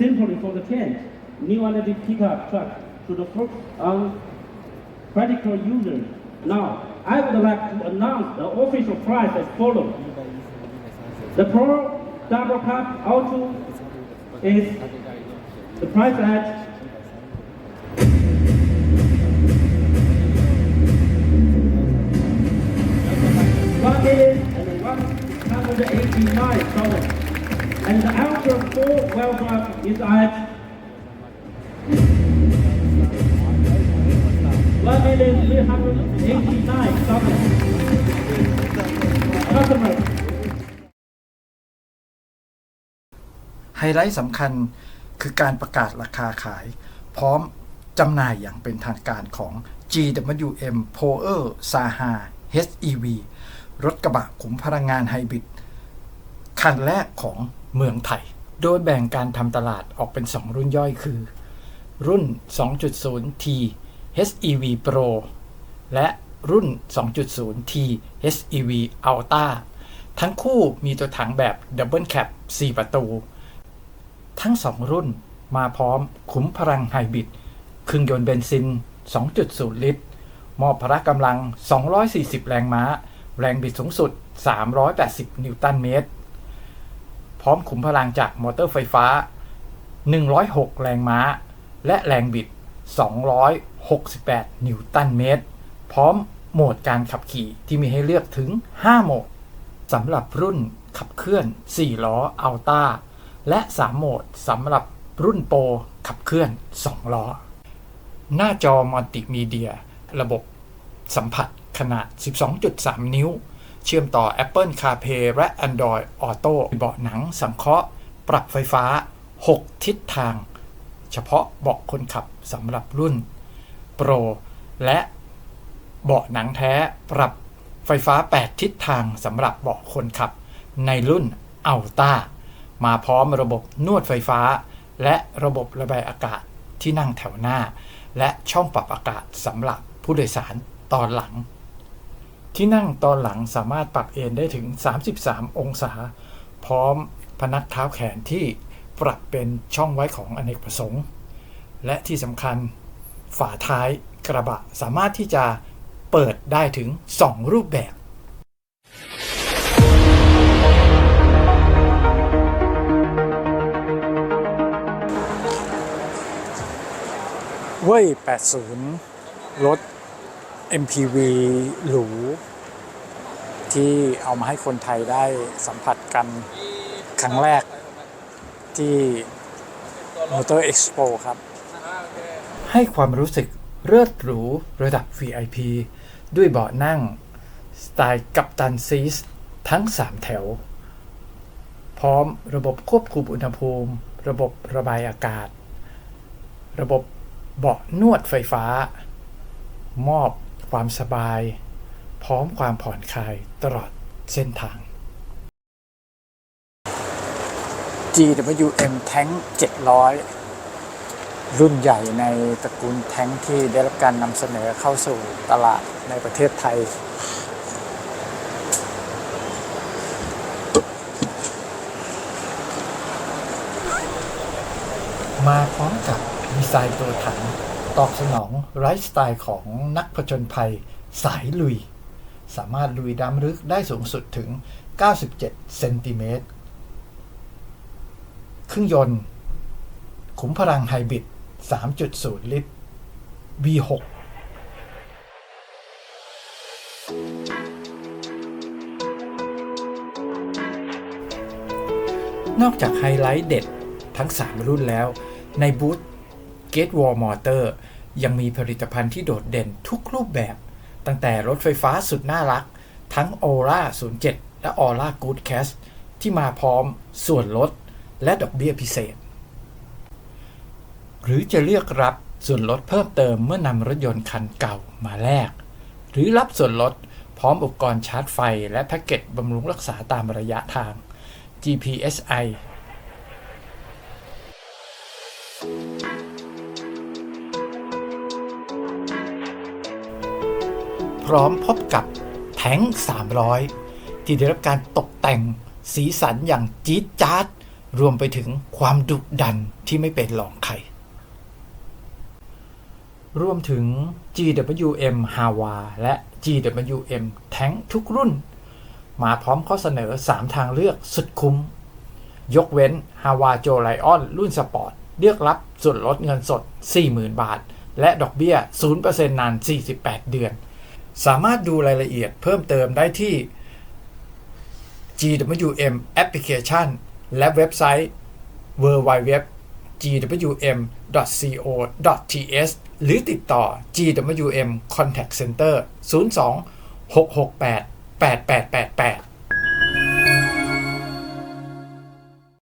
simply for the trend. New energy pickup truck should focus uh, on practical users. Now, I would like to announce the official price as follows. The Pro Double Cup Auto is the price at one million and one hundred eighty-nine dollars. And after a four wheel drive is at one million three hundred eighty-nine dollars. Customer ไฮไลท์สำคัญคือการประกาศราคาขาย พร้อมจำหน่ายอย่างเป็นทางการของ GWM Power Saha HEV รถกระบะขุมพลังงานไฮบริดคันแรกของ เมืองไทย โดยแบ่งการทำตลาดออกเป็น 2 รุ่นย่อยคือ รุ่น 2.0T HEV Pro และรุ่น 2.0T HEV Ultra ทั้งคู่มีตัวถังแบบ Double Cab 4ประตู ทั้ง 2 รุ่นมาพร้อมขุมพลังไฮบริดเครื่องยนต์เบนซิน 2.0 ลิตร มอบพละกำลัง 240 แรงม้า แรงบิดสูงสุด 380 นิวตันเมตร พร้อมขุมพลังจากมอเตอร์ไฟฟ้า 106 แรงม้า และแรงบิด 268 นิวตันเมตร พร้อมโหมดการขับขี่ที่มีให้เลือกถึง 5 โหมดสำหรับรุ่นขับเคลื่อน 4 ล้ออัลต้าและ 3 โหมดสำหรับรุ่นโปรขับเคลื่อน 2 ล้อ หน้าจอมัลติมีเดีย ระบบสัมผัสขนาด 12.3 นิ้ว เชื่อมต่อ Apple CarPlay และ Android Auto เบาะหนังสังเคราะห์ ปรับไฟฟ้า 6 ทิศทาง เฉพาะเบาะคนขับสำหรับรุ่น Pro และเบาะหนังแท้ปรับไฟฟ้า 8 ทิศทางสำหรับเบาะคนขับ ในรุ่น Alta มาพร้อมระบบนวดไฟฟ้า และระบบระบายอากาศที่นั่งแถวหน้า และช่องปรับอากาศสำหรับผู้โดยสารตอนหลัง ที่นั่งตอนหลังสามารถปรับเอนได้ถึง 33 องศา พร้อมพนักเท้าแขนที่ปรับเป็นช่องไว้ของอเนกประสงค์ และที่สำคัญฝาท้ายกระบะสามารถที่จะเปิดได้ถึง 2 รูปแบบเว้ย80 รถ MPV หรู ที่เอามาให้คนไทยได้สัมผัสกันครั้งแรกที่ Motor Expo ครับ ให้ความรู้สึกเลิศหรูระดับ VIP ด้วยเบาะนั่ง สไตล์กัปตันซีสทั้ง 3 แถว พร้อมระบบควบคุมอุณหภูมิ ระบบระบายอากาศ ระบบเบาะนวดไฟฟ้า มอบ ความสบาย พร้อมความผ่อนคลายตลอดเส้นทาง GWM Tank 700 รุ่นใหญ่ในตระกูลแท้งที่ได้รับการนำเสนอเข้าสู่ตลาดในประเทศไทย มาพร้อมกับดีไซน์ตัวถัง ตอบสนองไลฟ์สไตล์ของนักผจญภัยสายลุย สามารถลุยดำลึกได้สูงสุดถึง 97 เซนติเมตร เครื่องยนต์ ขุมพลังไฮบริด 3.0 ลิตร V6 นอกจากไฮไลท์เด็ดทั้ง 3 รุ่นแล้ว ในบูธ Gate Wall Motor ยังมีผลิตภัณฑ์ที่โดดเด่นทุกรูปแบบ ตั้งแต่รถไฟฟ้าสุดน่ารัก ทั้ง Aura 07 และ Aura Good Cash ที่มาพร้อมส่วนลดและดอกเบี้ยพิเศษ หรือจะเลือกรับส่วนลดเพิ่มเติมเมื่อนำรถยนต์คันเก่ามาแลก หรือรับส่วนลดพร้อมอุปกรณ์ชาร์จไฟ และแพ็กเกจบำรุงรักษาตามระยะทาง GPSI ร้อมพบกับแท้ง300 ที่ได้รับการตกแต่งสีสันอย่างจี๊ดจ๊าด รวมไปถึงความดุดันที่ไม่เป็นรองใครรวมถึง GWM h a w a และ GWM แท้งทุกรุ่น มาพร้อมข้อเสนอ 3 ทางเลือกสุดคุ้ม ยกเว้น h a w a j o Lion รุ่นสปอร์ต เลือกรับส่วนลดเงินสด 40,000 บาท และดอกเบี้ย 0%นาน 48 เดือน สามารถดูรายละเอียดเพิ่มเติมได้ที่ GWM Application และเว็บไซต์ www gwm.co.th หรือติดต่อ GWM Contact Center 02 668 8888